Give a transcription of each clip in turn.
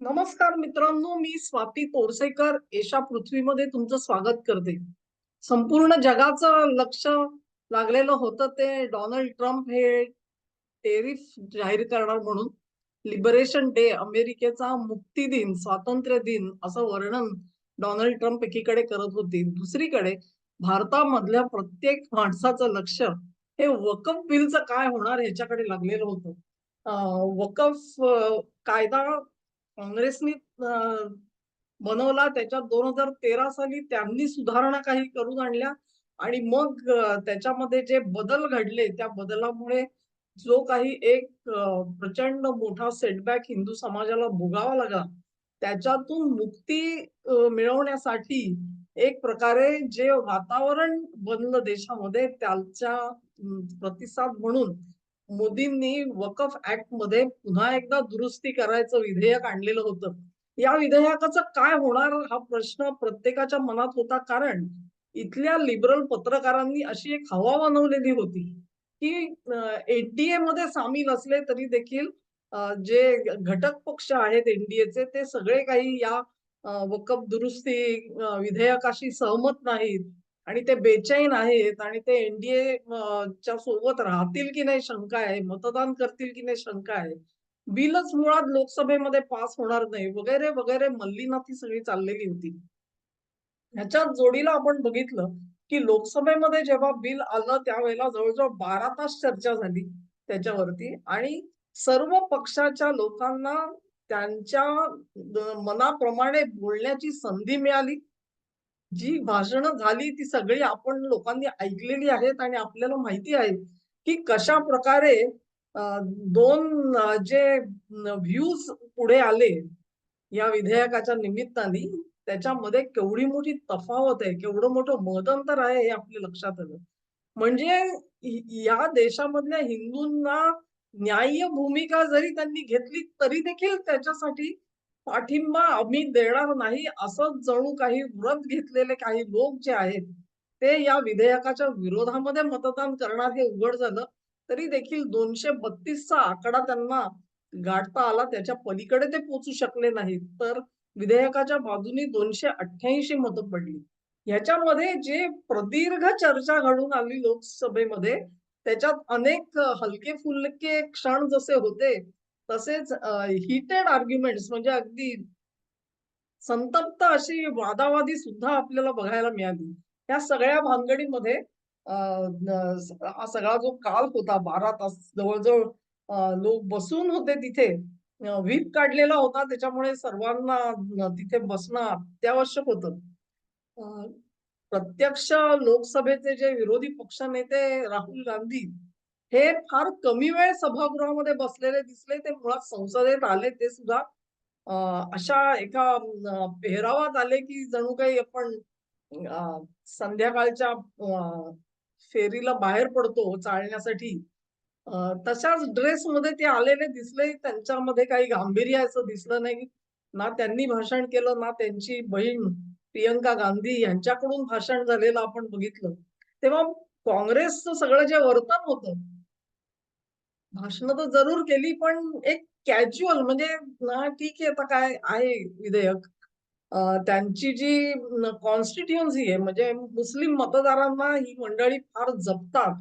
नमस्कार मित्रांनो मी स्वाती पोरसेकर एशा पृथ्वीमध्ये तुमचं स्वागत करते. संपूर्ण जगाचं लक्ष लागलेलं होतं ते डोनाल्ड ट्रम्प हे टेरिफ जाहीर करणार म्हणून. लिबरेशन डे अमेरिकेचा मुक्ती दिन स्वातंत्र्य दिन असं वर्णन डोनाल्ड ट्रम्प एकीकडे करत होते. दुसरीकडे भारतामधल्या प्रत्येक माणसाचं लक्ष हे वकफ बिलचं काय होणार ह्याच्याकडे लागलेलं होतं. वकफ कायदा काँग्रेसनी बनवला त्याच्यात दोन हजार तेरा साली त्यांनी सुधारणा काही करून आणल्या आणि मग त्याच्यामध्ये जे बदल घडले त्या बदलामुळे जो काही एक प्रचंड मोठा सेटबॅक हिंदू समाजाला भोगावा लागला त्याच्यातून मुक्ती मिळवण्यासाठी एक प्रकारे जे वातावरण बनलं देशामध्ये त्याच्या प्रतिसाद म्हणून मोदींनी वकफ ऍक्टमध्ये पुन्हा एकदा दुरुस्ती करायचं विधेयक आणलेलं होतं. या विधेयकाचं काय होणार हा प्रश्न प्रत्येकाच्या मनात होता. कारण इथल्या लिबरल पत्रकारांनी अशी एक हवा बनवलेली होती की एनडीए मध्ये सामील असले तरी देखील जे घटक पक्ष आहेत एनडीएचे ते सगळे काही या वकफ दुरुस्ती विधेयकाशी सहमत नाहीत. आणि ते बेचैन आहेत आणि ते एनडीए च्या सोबत राहतील की नाही शंका आहे मतदान करतील की नाही शंका आहे. बिलच मुळात लोकसभेमध्ये पास होणार नाही. वगैरे वगैरे मल्लीनाथी सगळी चाललेली होती. ह्याच्यात जोडीला आपण बघितलं की लोकसभेमध्ये जेव्हा बिल आलं त्यावेळेला जवळजवळ बारा तास चर्चा झाली त्याच्यावरती आणि सर्व पक्षाच्या लोकांना त्यांच्या मनाप्रमाणे बोलण्याची संधी मिळाली. जी भाषणं झाली ती सगळी आपण लोकांनी ऐकलेली आहेत आणि आपल्याला माहिती आहे की कशा प्रकारे दोन जे व्ह्यूज पुढे आले या विधेयकाच्या निमित्ताने त्याच्यामध्ये केवढी मोठी तफावत आहे केवढं मोठं मतांतर आहे हे आपल्या लक्षात आलं. म्हणजे या देशामधल्या हिंदूंना न्याय्य भूमिका जरी त्यांनी घेतली तरी देखील त्याच्यासाठी पाठिंबा आम्ही देणार नाही असं जणू काही व्रत घेतलेले काही लोक जे आहेत ते या विधेयकाच्या विरोधामध्ये मतदान करणार हे उघड झालं तरी देखील दोनशे बत्तीसचा आकडा त्यांना गाठता आला त्याच्या पलीकडे ते पोचू शकले नाहीत. तर विधेयकाच्या बाजूनी दोनशे अठ्ठ्याऐंशी मतं पडली. ह्याच्यामध्ये जे प्रदीर्घ चर्चा घडून आली लोकसभेमध्ये त्याच्यात अनेक हलके फुलके क्षण जसे होते तसेच हिटेड आर्ग्युमेंट्स म्हणजे अगदी संतप्त अशी वादावादी सुद्धा आपल्याला बघायला मिळाली. या सगळ्या भानगडीमध्ये सगळा जो काल होता बारा तास जवळजवळ लोक बसून होते तिथे व्हीप काढलेला होता त्याच्यामुळे सर्वांना तिथे बसणं अत्यावश्यक होतं. प्रत्यक्ष लोकसभेचे जे विरोधी पक्षनेते राहुल गांधी हे फार कमी वेळ सभागृहामध्ये बसलेले दिसले ते मुळात संसदेत आले ते सुद्धा अशा एका पेहरावात आले की जणू काही आपण संध्याकाळच्या फेरीला बाहेर पडतो चालण्यासाठी. तशाच ड्रेसमध्ये ते आलेले दिसले त्यांच्यामध्ये काही गांभीर्याचं दिसलं नाही. ना त्यांनी भाषण केलं ना त्यांची बहीण प्रियंका गांधी यांच्याकडून भाषण झालेलं आपण बघितलं. तेव्हा काँग्रेसचं सगळं जे वर्तन होतं भाषण तर जरूर केली पण एक कॅज्युअल म्हणजे ना ठीक आहे आता काय आहे विधेयक? त्यांची जी कॉन्स्टिट्युएन्सी आहे म्हणजे मुस्लिम मतदारांना ही मंडळी फार जपतात.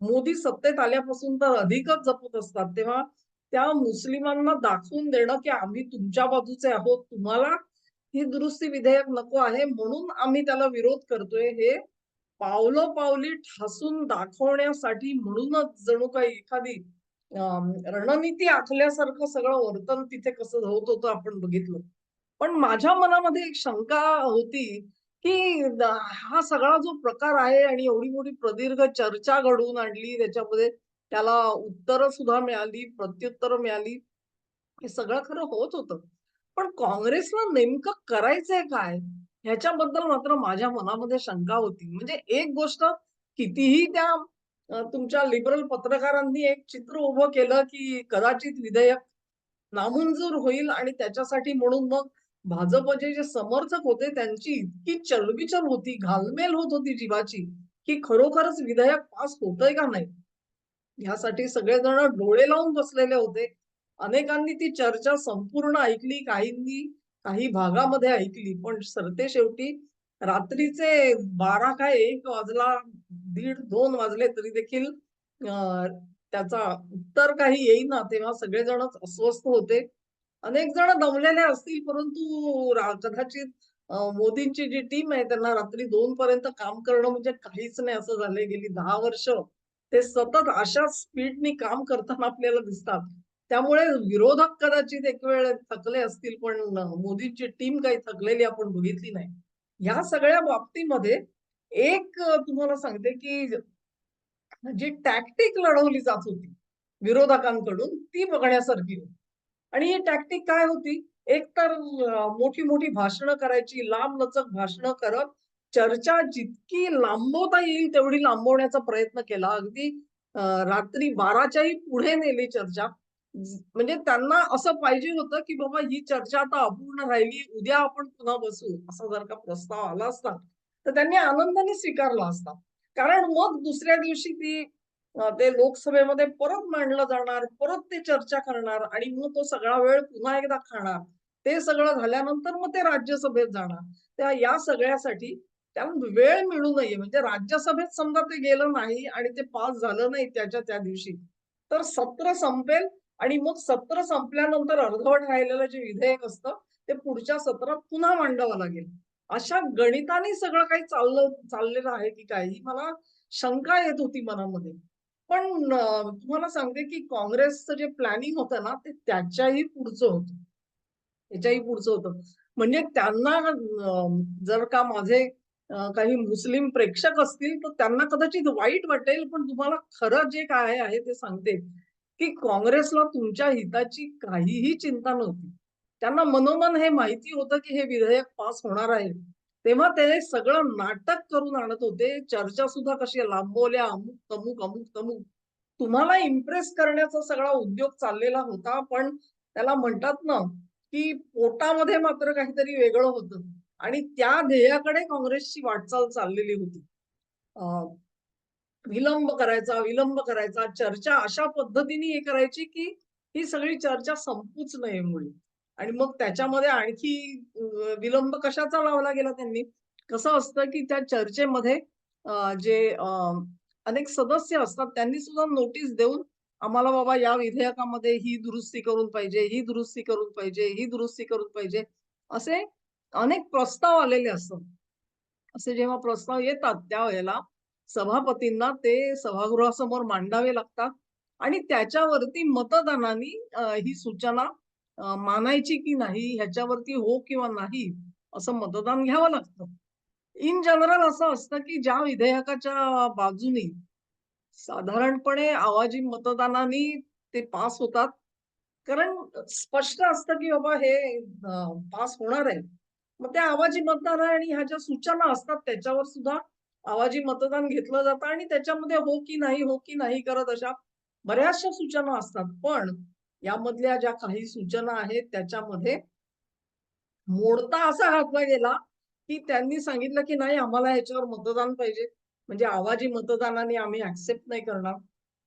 मोदी सत्तेत आल्यापासून तर अधिकच जपत असतात. तेव्हा त्या मुस्लिमांना दाखवून देणं की आम्ही तुमच्या बाजूचे आहोत तुम्हाला ही दुरुस्ती विधेयक नको आहे म्हणून आम्ही त्याला विरोध करतोय. हे पावलोपावली ठासून दाखवण्यासाठी म्हणूनच जणू काही एखादी रणनीती आखल्यासारखं सगळं वर्तन तिथे कसं होत होतं आपण बघितलं. पण माझ्या मनामध्ये एक शंका होती की हा सगळा जो प्रकार आहे आणि एवढी मोठी प्रदीर्घ चर्चा घडवून आणली त्याच्यामध्ये त्याला उत्तर सुद्धा मिळाली प्रत्युत्तर मिळाली हे सगळं खरं होत होतं. पण काँग्रेसला नेमकं करायचंय काय ह्याच्याबद्दल मात्र माझ्या मनामध्ये शंका होती. म्हणजे एक गोष्ट कितीही त्या तुमच्या लिबरल पत्रकारांनी एक चित्र उभं केलं की कदाचित विधेयक नामंजूर होईल आणि त्याच्यासाठी म्हणून मग भाजपचे जे समर्थक होते त्यांची इतकी चलबिचल होती घालमेल होत होती जीवाची की खरोखरच विधेयक पास होतंय का नाही? ह्यासाठी सगळेजण डोळे लावून बसलेले होते. अनेकांनी ती चर्चा संपूर्ण ऐकली काहींनी काही भागामध्ये ऐकली पण सरते शेवटी रात्रीचे बारा काय एक वाजला दीड दोन वाजले तरी देखील त्याचा उत्तर काही येईना तेव्हा सगळेजणच अस्वस्थ होते. अनेक जण दमलेले असतील परंतु कदाचित मोदींची जी टीम आहे त्यांना रात्री दोन पर्यंत काम करणं म्हणजे काहीच नाही असं झालंय गेली दहा वर्ष ते सतत अशा स्पीडनी काम करताना आपल्याला दिसतात. त्यामुळे विरोधक कदाचित एक वेळ थकले असतील पण मोदींची टीम काही थकलेली आपण बघितली नाही. ह्या सगळ्या बाबतीमध्ये एक तुम्हाला सांगते की जी टॅक्टिक लढवली जात होती विरोधकांकडून ती बघण्यासारखी होती. आणि ही टॅक्टिक काय होती? एक तर मोठी मोठी भाषणं करायची लांब लचक भाषणं करत चर्चा जितकी लांबवता येईल तेवढी लांबवण्याचा प्रयत्न केला. अगदी रात्री बाराच्याही पुढे नेली चर्चा. म्हणजे त्यांना असं पाहिजे होतं की बाबा ही चर्चा आता अपूर्ण राहिली उद्या आपण पुन्हा बसू असा जर का प्रस्ताव आला असता तर त्यांनी आनंदाने स्वीकारला असता. कारण मग दुसऱ्या दिवशी ती ते लोकसभेमध्ये परत मांडलं जाणार परत ते चर्चा करणार आणि मग तो सगळा वेळ पुन्हा एकदा खाणार. ते सगळं झाल्यानंतर मग ते राज्यसभेत जाणार. त्या या सगळ्यासाठी त्यांना वेळ मिळू नये. म्हणजे राज्यसभेत समजा ते गेलं नाही आणि ते पास झालं नाही त्याच्या त्या दिवशी तर सत्र संपेल आणि मग सत्र संपल्यानंतर अर्धवट राहिलेलं जे विधेयक असतं ते पुढच्या सत्रात पुन्हा मांडावं लागेल. अशा गणिताने सगळं काही चाललं चाललेलं आहे की काय ही मला शंका येत होती मनामध्ये. पण तुम्हाला सांगते की काँग्रेसचं जे प्लॅनिंग होतं ना ते त्याच्याही पुढचं होतं. त्याच्याही पुढचं होतं. म्हणजे त्यांना जर का माझे काही मुस्लिम प्रेक्षक असतील तर त्यांना कदाचित वाईट वाटेल पण तुम्हाला खरं जे काय आहे ते सांगते. की काँग्रेसला तुमच्या हिताची काहीही चिंता नव्हती. त्यांना मनोमन हे माहिती होतं की हे विधेयक पास होणार आहे. तेव्हा ते सगळं नाटक करून आणत होते. चर्चा सुद्धा कशी लांबवल्या अमुक तमुक अमुक तमुक. तुम्हाला इम्प्रेस करण्याचा सगळा उद्योग चाललेला होता पण त्याला म्हणतात ना की पोटामध्ये मात्र काहीतरी वेगळं होतं. आणि त्या ध्येयाकडे काँग्रेसची वाटचाल चाललेली होती. विलंब करायचा विलंब करायचा. चर्चा अशा पद्धतीने हे करायची की ही सगळी चर्चा संपूच नये मुळी आणि मग त्याच्यामध्ये आणखी विलंब कशाचा लावला गेला त्यांनी? कसं असतं की त्या चर्चेमध्ये जे अनेक सदस्य असतात त्यांनी सुद्धा नोटीस देऊन आम्हाला बाबा या विधेयकामध्ये ही दुरुस्ती करून पाहिजे ही दुरुस्ती करून पाहिजे ही दुरुस्ती करून पाहिजे असे अनेक प्रस्ताव आलेले असतात. असे जेव्हा प्रस्ताव येतात त्यावेळेला सभापतींना ते सभागृहासमोर मांडावे लागतात आणि त्याच्यावरती मतदानाने ही सूचना मानायची की नाही ह्याच्यावरती हो किंवा नाही असं मतदान घ्यावं लागतं. इन जनरल असं असतं की ज्या विधेयकाच्या बाजूनी साधारणपणे आवाजी मतदानाने ते पास होतात. कारण स्पष्ट असतं की बाबा हे पास होणार आहे. मग त्या आवाजी मतदान आणि ह्या ज्या सूचना असतात त्याच्यावर सुद्धा आवाजी मतदान घेतलं जातं आणि त्याच्यामध्ये हो की नाही हो की नाही करत अशा बऱ्याचशा सूचना असतात. पण यामधल्या ज्या काही सूचना आहेत त्याच्यामध्ये मोडता असा घातला गेला की त्यांनी सांगितलं की नाही आम्हाला याच्यावर मतदान पाहिजे. म्हणजे आवाजी मतदानाने आम्ही ऍक्सेप्ट नाही करणार.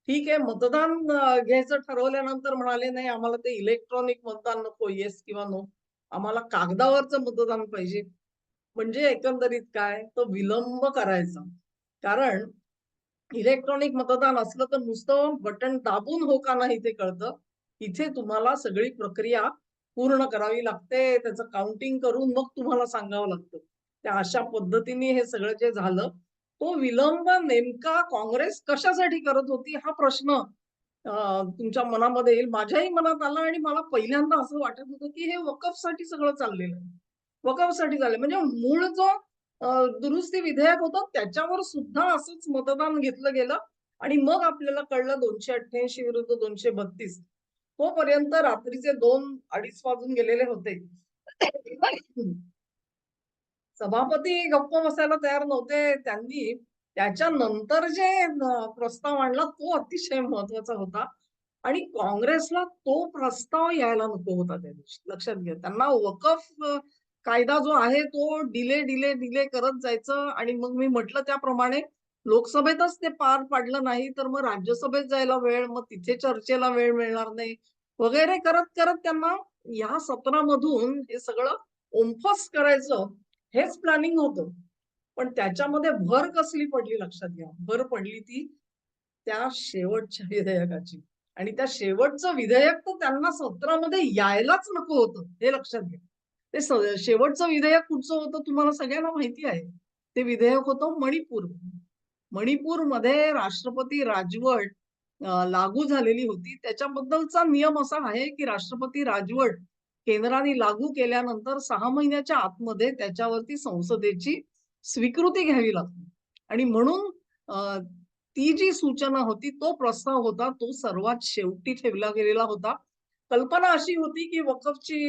ठीक आहे मतदान घ्यायचं ठरवल्यानंतर म्हणाले नाही आम्हाला ते इलेक्ट्रॉनिक मतदान नको येस किंवा नो आम्हाला कागदावरचं मतदान पाहिजे. म्हणजे एकंदरीत काय? तो विलंब करायचा. कारण इलेक्ट्रॉनिक मतदान असलं तर नुसतं बटन दाबून हो का नाही ते कळतं. इथे तुम्हाला सगळी प्रक्रिया पूर्ण करावी लागते. त्याचं काउंटिंग करून मग तुम्हाला सांगावं लागतं. त्या अशा पद्धतीने हे सगळं जे झालं तो विलंब नेमका काँग्रेस कशासाठी करत होती हा प्रश्न तुमच्या मनामध्ये येईल. माझ्याही मनात आला आणि मला पहिल्यांदा असं वाटत होतं की हे वकफसाठी सगळं चाललेलं आहे. वकफसाठी झाले म्हणजे मूळ जो दुरुस्ती विधेयक होतं त्याच्यावर सुद्धा असंच मतदान घेतलं गेलं. आणि मग आपल्याला कळलं दोनशे अठ्ठ्याऐंशी विरुद्ध दोनशे बत्तीस. तोपर्यंत रात्रीचे दोन अडीच वाजून गेलेले होते. सभापती गप्प बसायला तयार नव्हते. त्यांनी त्याच्यानंतर जे प्रस्ताव आणला तो अतिशय महत्त्वाचा होता. आणि काँग्रेसला तो प्रस्ताव यायला नको होता त्या दिवशी. लक्षात घ्या. त्यांना वकफ कायदा जो आहे तो डिले डिले डिले करत जायचं आणि मग मी म्हटलं त्याप्रमाणे लोकसभेतच ते पार पाडलं नाही तर मग राज्यसभेत जायला वेळ मग तिथे चर्चेला वेळ मिळणार नाही. वगैरे करत करत त्यांना या सत्रामधून हे सगळं ओमफस करायचं हेच प्लॅनिंग होतं. पण त्याच्यामध्ये भर कसली पडली लक्षात घ्या. भर पडली ती त्या शेवटच्या विधेयकाची. आणि त्या शेवटचं विधेयक तर त्यांना सत्रामध्ये यायलाच नको होतं हे लक्षात घ्या. ते शेवटचं विधेयक कुठचं होतं तुम्हाला सगळ्यांना माहिती आहे. ते विधेयक होतं मणिपूर. मणिपूरमध्ये राष्ट्रपती राजवट लागू झालेली होती. त्याच्याबद्दलचा नियम असा आहे की राष्ट्रपती राजवट केंद्राने लागू केल्यानंतर सहा महिन्याच्या आतमध्ये त्याच्यावरती संसदेची स्वीकृती घ्यावी लागते. आणि म्हणून ती जी सूचना होती तो प्रस्ताव होता तो सर्वात शेवटी ठेवला गेलेला होता. कल्पना अशी होती की वकफची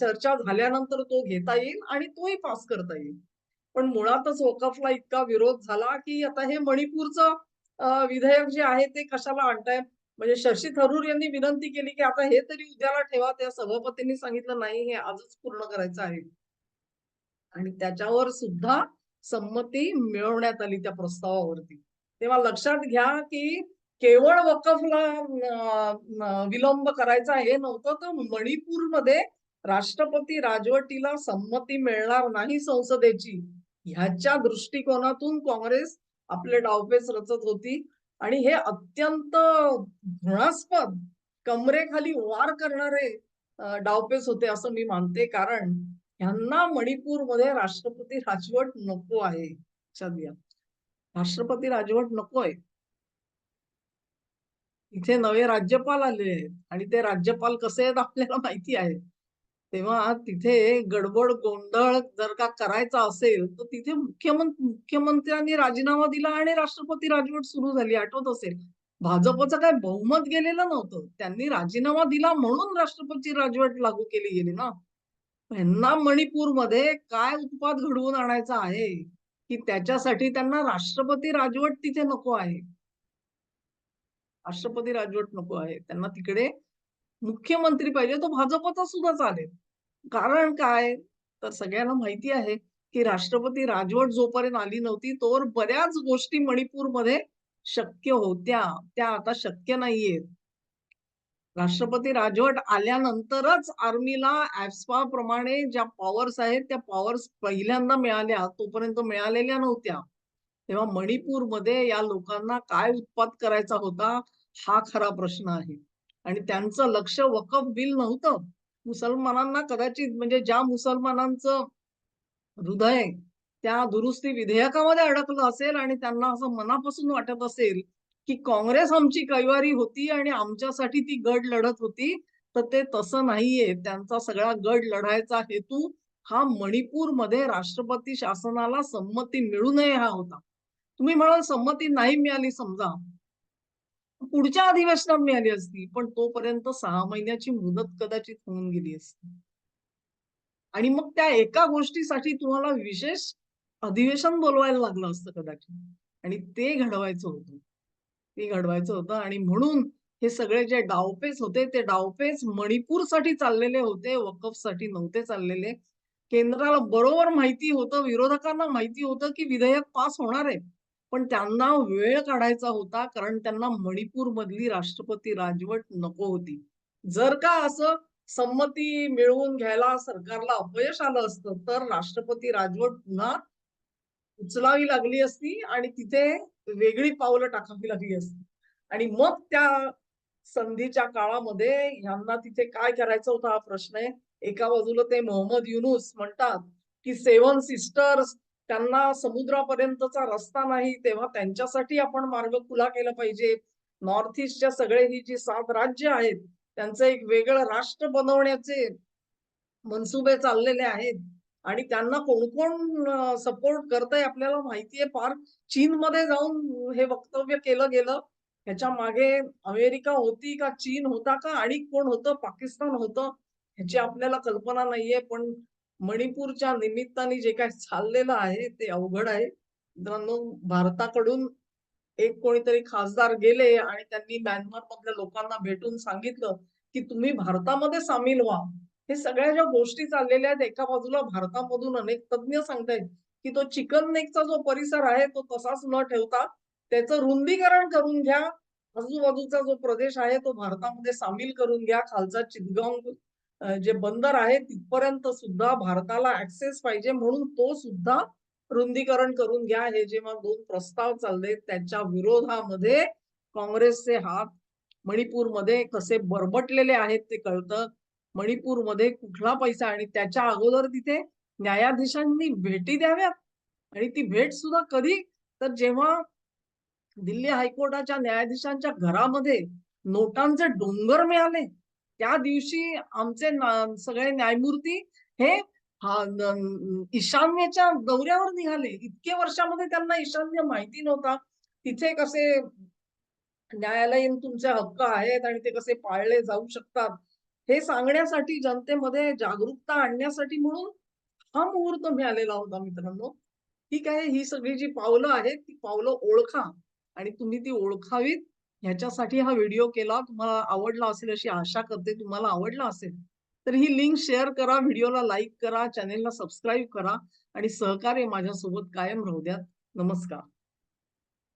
चर्चा झाल्यानंतर तो घेता येईल आणि तोही पास करता येईल. पण मुळातच वकफला इतका विरोध झाला की आता हे मणिपूरचं विधेयक जे आहे ते कशाला आणताय? म्हणजे शशी थरूर यांनी विनंती केली की आता हे तरी उद्याला ठेवा त्या सभापतींनी सांगितलं नाही हे आजच पूर्ण करायचं आहे. आणि त्याच्यावर सुद्धा संमती मिळवण्यात आली त्या प्रस्तावावरती. तेव्हा लक्षात घ्या की केवळ वकफला विलंब करायचा हे नव्हतं तर मणिपूरमध्ये राष्ट्रपती राजवटीला संमती मिळणार नाही संसदेची. ह्याच्या दृष्टिकोनातून काँग्रेस आपले डावपेच रचत होती. आणि हे अत्यंत घृणास्पद कमरेखाली वार करणारे डावपेच होते असं मी मानते. कारण ह्यांना मणिपूरमध्ये राष्ट्रपती राजवट नको आहे. लक्षात घ्या. राष्ट्रपती राजवट नकोय. इथे नवे राज्यपाल आले आहेत आणि ते राज्यपाल कसे आहेत आपल्याला माहिती आहे. तेव्हा तिथे गडबड गोंधळ जर का करायचा असेल तर तिथे मुख्यमंत्री मुख्यमंत्र्यांनी राजीनामा दिला आणि राष्ट्रपती राजवट सुरू झाली आठवत असेल. भाजपचं काय बहुमत गेलेलं नव्हतं. त्यांनी राजीनामा दिला म्हणून राष्ट्रपती राजवट लागू केली गेली ना. यांना मणिपूरमध्ये काय उत्पाद घडवून आणायचा आहे? की त्याच्यासाठी त्यांना राष्ट्रपती राजवट तिथे नको आहे. राष्ट्रपती राजवट नको आहे त्यांना तिकडे मुख्यमंत्री पाहिजे. तो भाजपचा सुद्धा चालेल. कारण काय? तर सगळ्यांना माहिती आहे की राष्ट्रपती राजवट जोपर्यंत आली नव्हती तोवर बऱ्याच गोष्टी मणिपूरमध्ये शक्य होत्या. त्या आता शक्य नाहीयेत. राष्ट्रपती राजवट आल्यानंतरच आर्मीला ऍप्सपा प्रमाणे ज्या पॉवर्स आहेत त्या पॉवर्स पहिल्यांदा मिळाल्या. तोपर्यंत मिळालेल्या नव्हत्या. तेव्हा मणिपूरमध्ये या लोकांना काय उत्पाद करायचा होता? हा खरा प्रश्न आहे. आणि त्यांचं लक्ष वकफ बिल नव्हतं. मुसलमानांना कदाचित म्हणजे ज्या मुसलमानांचं हृदय त्या दुरुस्ती विधेयकामध्ये अडकलं असेल आणि त्यांना असं मनापासून वाटत असेल की काँग्रेस आमची कैवारी होती आणि आमच्यासाठी ती गड लढत होती तर ते तसं नाहीये. त्यांचा सगळा गड लढायचा हेतू हा मणिपूरमध्ये राष्ट्रपती शासनाला संमती मिळू नये हा होता. तुम्ही म्हणाल संमती नाही मिळाली समजा. पुढच्या अधिवेशनात मिळाली असती पण तोपर्यंत सहा महिन्याची मुदत कदाचित होऊन गेली असती. आणि मग त्या एका गोष्टीसाठी तुम्हाला विशेष अधिवेशन बोलवायला लागलं असतं कदाचित. आणि ते घडवायचं होतं. ते घडवायचं होतं आणि म्हणून हे सगळे जे डावपेच होते ते डावपेच मणिपूरसाठी चाललेले होते वकफसाठी नव्हते चाललेले. केंद्राला बरोबर माहिती होतं विरोधकांना माहिती होतं की विधेयक पास होणार आहे. पण त्यांना वेळ काढायचा होता कारण त्यांना मणिपूर मधली राष्ट्रपती राजवट नको होती. जर का असं संमती मिळवून घ्यायला सरकारला अपयश आलं असतं तर राष्ट्रपती राजवट पुन्हा उचलावी लागली असती आणि तिथे वेगळी पावलं टाकावी लागली असती. आणि मग त्या संधीच्या काळामध्ये ह्यांना तिथे काय करायचं होतं हा प्रश्न आहे? एका बाजूला ते मोहम्मद युनुस म्हणतात की सेवन सिस्टर्स त्यांना समुद्रापर्यंतचा रस्ता नाही तेव्हा त्यांच्यासाठी आपण मार्ग खुला केला पाहिजे. नॉर्थ ईस्टच्या सगळे ही जी सात राज्य आहेत त्यांचं एक वेगळं राष्ट्र बनवण्याचे मनसुबे चाललेले आहेत. आणि त्यांना कोण कोण सपोर्ट करतंय आपल्याला माहितीये. फार चीनमध्ये जाऊन हे वक्तव्य केलं गेलं. ह्याच्या मागे अमेरिका होती का चीन होता का आणि कोण होतं पाकिस्तान होतं ह्याची आपल्याला कल्पना नाहीये. पण मणिपूरच्या निमित्ताने जे काय चाललेलं आहे ते अवघड आहे. मित्रांनो भारताकडून एक कोणीतरी खासदार गेले आणि त्यांनी म्यानमार मधल्या लोकांना भेटून सांगितलं की तुम्ही भारतामध्ये सामील व्हा. हे सगळ्या ज्या गोष्टी चाललेल्या आहेत एका बाजूला भारतामधून अनेक तज्ज्ञ सांगतायत की तो चिकन नेकचा जो परिसर आहे तो तसाच न ठेवता त्याचं रुंदीकरण करून घ्या. आजूबाजूचा जो प्रदेश आहे तो भारतामध्ये सामील करून घ्या. खालचा चितगाव जे बंदर आहे तिथपर्यंत सुद्धा भारताला ऍक्सेस पाहिजे म्हणून तो सुद्धा रुंदीकरण करून घ्या. हे जेव्हा दोन प्रस्ताव चालले त्याच्या विरोधामध्ये काँग्रेसचे हात मणिपूरमध्ये कसे बरबटलेले आहेत ते कळतं. मणिपूरमध्ये कुठला पैसा आणि त्याच्या अगोदर तिथे न्यायाधीशांनी भेटी द्याव्यात. आणि ती भेट सुद्धा कधी? तर जेव्हा दिल्ली हायकोर्टाच्या न्यायाधीशांच्या घरामध्ये नोटांचे डोंगर मिळाले त्या दिवशी आमचे सगळे न्यायमूर्ती हे ईशान्येच्या दौऱ्यावर निघाले. इतके वर्षामध्ये त्यांना ईशान्य माहिती नव्हता. तिथे कसे न्यायालयीन तुमचे हक्क आहेत आणि ते कसे पाळले जाऊ शकतात हे सांगण्यासाठी जनतेमध्ये जागरूकता आणण्यासाठी म्हणून हा मुहूर्त मिळालेला होता मित्रांनो. ठीक आहे ही सगळी जी पावलं आहेत ती पावलं ओळखा आणि तुम्ही ती ओळखावीत. ह्याच्यासाठी हा व्हिडिओ केला तुम्हाला आवडला असेल अशी आशा करते तुम्हाला आवडला असेल तर ही लिंक शेअर करा व्हिडिओला लाईक करा चॅनेलला सबस्क्राईब करा आणि सहकार्य माझ्यासोबत कायम राहू द्या नमस्कार.